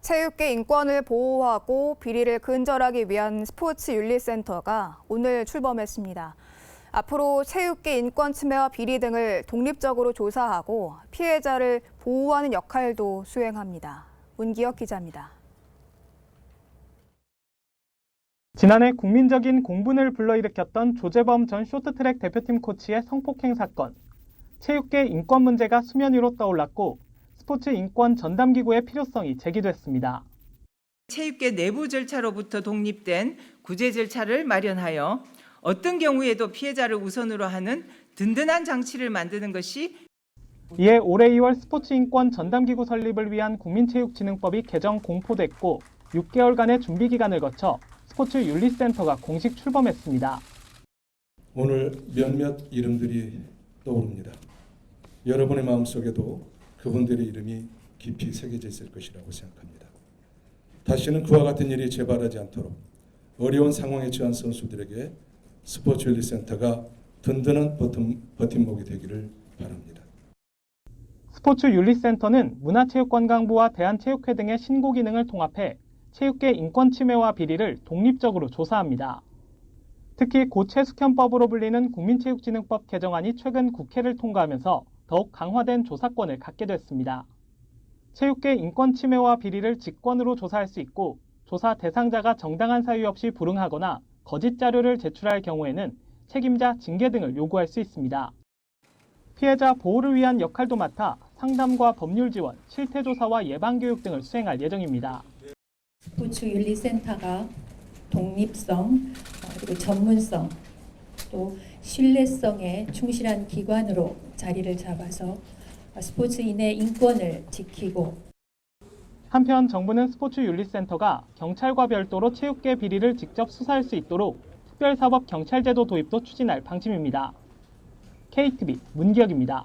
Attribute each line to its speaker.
Speaker 1: 체육계 인권을 보호하고 비리를 근절하기 위한 스포츠 윤리센터가 오늘 출범했습니다. 앞으로 체육계 인권 침해와 비리 등을 독립적으로 조사하고 피해자를 보호하는 역할도 수행합니다. 문기혁 기자입니다.
Speaker 2: 지난해 국민적인 공분을 불러일으켰던 조재범 전 쇼트트랙 대표팀 코치의 성폭행 사건. 체육계 인권 문제가 수면 위로 떠올랐고 스포츠 인권 전담기구의 필요성이 제기됐습니다.
Speaker 3: 체육계 내부 절차로부터 독립된 구제 절차를 마련하여 어떤 경우에도 피해자를 우선으로 하는 든든한 장치를 만드는 것이
Speaker 2: 이에 올해 2월 스포츠 인권 전담기구 설립을 위한 국민체육진흥법이 개정 공포됐고 6개월간의 준비 기간을 거쳐 스포츠 윤리센터가 공식 출범했습니다.
Speaker 4: 오늘 몇몇 이름들이 떠오릅니다. 여러분의 마음속에도 그분들의 이름이 깊이 새겨져 있을 것이라고 생각합니다. 다시는 그와 같은 일이 재발하지 않도록 어려운 상황에 처한 선수들에게 스포츠 윤리 센터가 든든한 버팀, 버팀목이 되기를 바랍니다.
Speaker 2: 스포츠 윤리 센터는 문화체육관광부와 대한체육회 등의 신고 기능을 통합해 체육계 인권 침해와 비리를 독립적으로 조사합니다. 특히 고체숙현법으로 불리는 국민체육진흥법 개정안이 최근 국회를 통과하면서 더욱 강화된 조사권을 갖게 됐습니다. 체육계 인권 침해와 비리를 직권으로 조사할 수 있고 조사 대상자가 정당한 사유 없이 불응하거나 거짓 자료를 제출할 경우에는 책임자 징계 등을 요구할 수 있습니다. 피해자 보호를 위한 역할도 맡아 상담과 법률 지원, 실태 조사와 예방 교육 등을 수행할 예정입니다.
Speaker 5: 스포츠 윤리센터가 독립성 어, 그리고 전문성 또 신뢰성에 충실한 기관으로 자리를 잡아서 스포츠인의 인권을 지키고
Speaker 2: 한편 정부는 스포츠 윤리센터가 경찰과 별도로 체육계 비리를 직접 수사할 수 있도록 특별사법 경찰제도 도입도 추진할 방침입니다. KTV 문기혁입니다.